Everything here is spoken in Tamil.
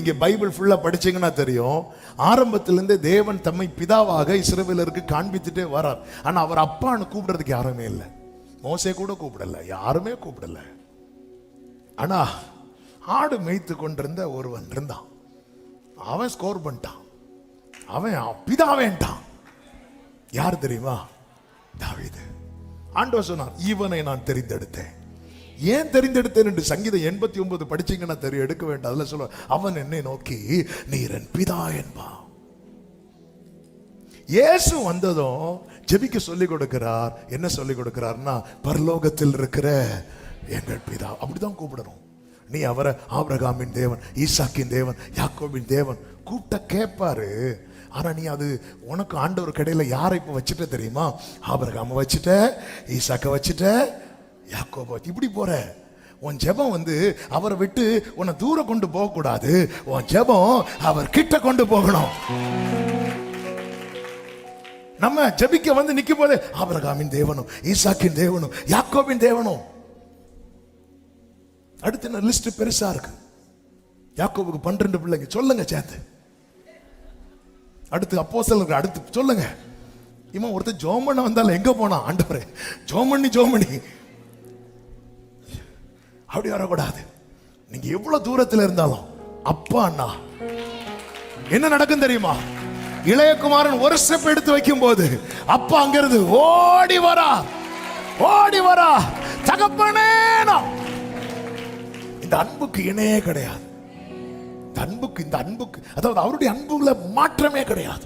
நீங்கள் பைபிள் ஃபுல்லாக படிச்சீங்கன்னா தெரியும். ஆரம்பத்திலிருந்தே தேவன் தம்மை பிதாவாக இஸ்ரேவேலருக்கு காண்பித்துட்டே வரார். ஆனா அவர் அப்பான்னு கூப்பிடுறதுக்கு யாருமே இல்லை. மோசே கூட கூப்பிடல யாருமே கூப்பிடல. ஆனால் ஆடு மேய்த்து கொண்டிருந்த ஒருவன் இருந்தான். அவன் ஸ்கோர் பண்ணிட்டான். அவன் பிதாவேன்ட்டான் யார் தெரியுமா? தாவிது. ஆண்டவர் சொன்னார் இவனை நான் தெரிந்தெடுத்தேன். ஏன் தெரிந்தெடுத்தேன் என்று சங்கீதம் எண்பத்தி ஒன்பது படிச்சீங்கன்னா தெரியும் எடுக்க வேண்டாம். அதில் சொல்ல அவன் என்னை நோக்கி நீர் என் பிதா என்பா. இயேசு வந்ததும் ஜெபிக்க சொல்லி கொடுக்கிறார். என்ன சொல்லிக் கொடுக்கிறார்னா பரலோகத்தில் இருக்கிற எங்கள் பிதா. அப்படிதான் கூப்பிடணும். நீ அவரை ஆபிரகாமின் தேவன் ஈசாக்கின் தேவன் யாக்கோபின் தேவன் கூப்பிட்ட கேட்பாரு. ஆனால் நீ அது உனக்கு ஆண்டவர் கடையில யாரை இப்போ வச்சுட்ட தெரியுமா? ஆபிரகாம வச்சுட்ட ஈசாக்க வச்சுட்ட யாக்கோபா இப்படி போற. உன் ஜெபம் வந்து அவரை விட்டு உன்னை தூரம் கொண்டு போக கூடாது உன் ஜெபம் அவர் கிட்ட கொண்டு போகணும். நம்ம ஜெபிக்க வந்து நிக்கும் போது ஆபரகாமின் தேவனும் ஈசாக்கின் தேவனும் யாக்கோபின் தேவனும். அடுத்து என்ன லிஸ்ட் பெருசா இருக்கு. யாக்கோபுக்கு பன்னிரண்டு பிள்ளைங்க. சொல்லுங்க சேர்த்து. அடுத்து அப்போஸ்தலருக்கு அடுத்து சொல்லுங்க. இவன் ஒருத்தர் ஜோமண்ண வந்தாலும் எங்க போனான்? ஆண்டவரே. ஜோமண்ணி ஜோமணி அப்படி வரக்கூடாது. நீங்க எவ்வளவு தூரத்துல இருந்தாலும் அப்பா அண்ணா என்ன நடக்கும் தெரியுமா? இளையகுமாரன் ஒரு ஸ்டெப் எடுத்து வைக்கும் போது அப்பா அங்கிருந்து ஓடி வரா ஓடி வரா தகப்பனே இந்த அன்புக்கு இணையே கிடையாது. இந்த அன்புக்கு இந்த அன்புக்கு அதாவது அவருடைய அன்புல மாற்றமே கிடையாது.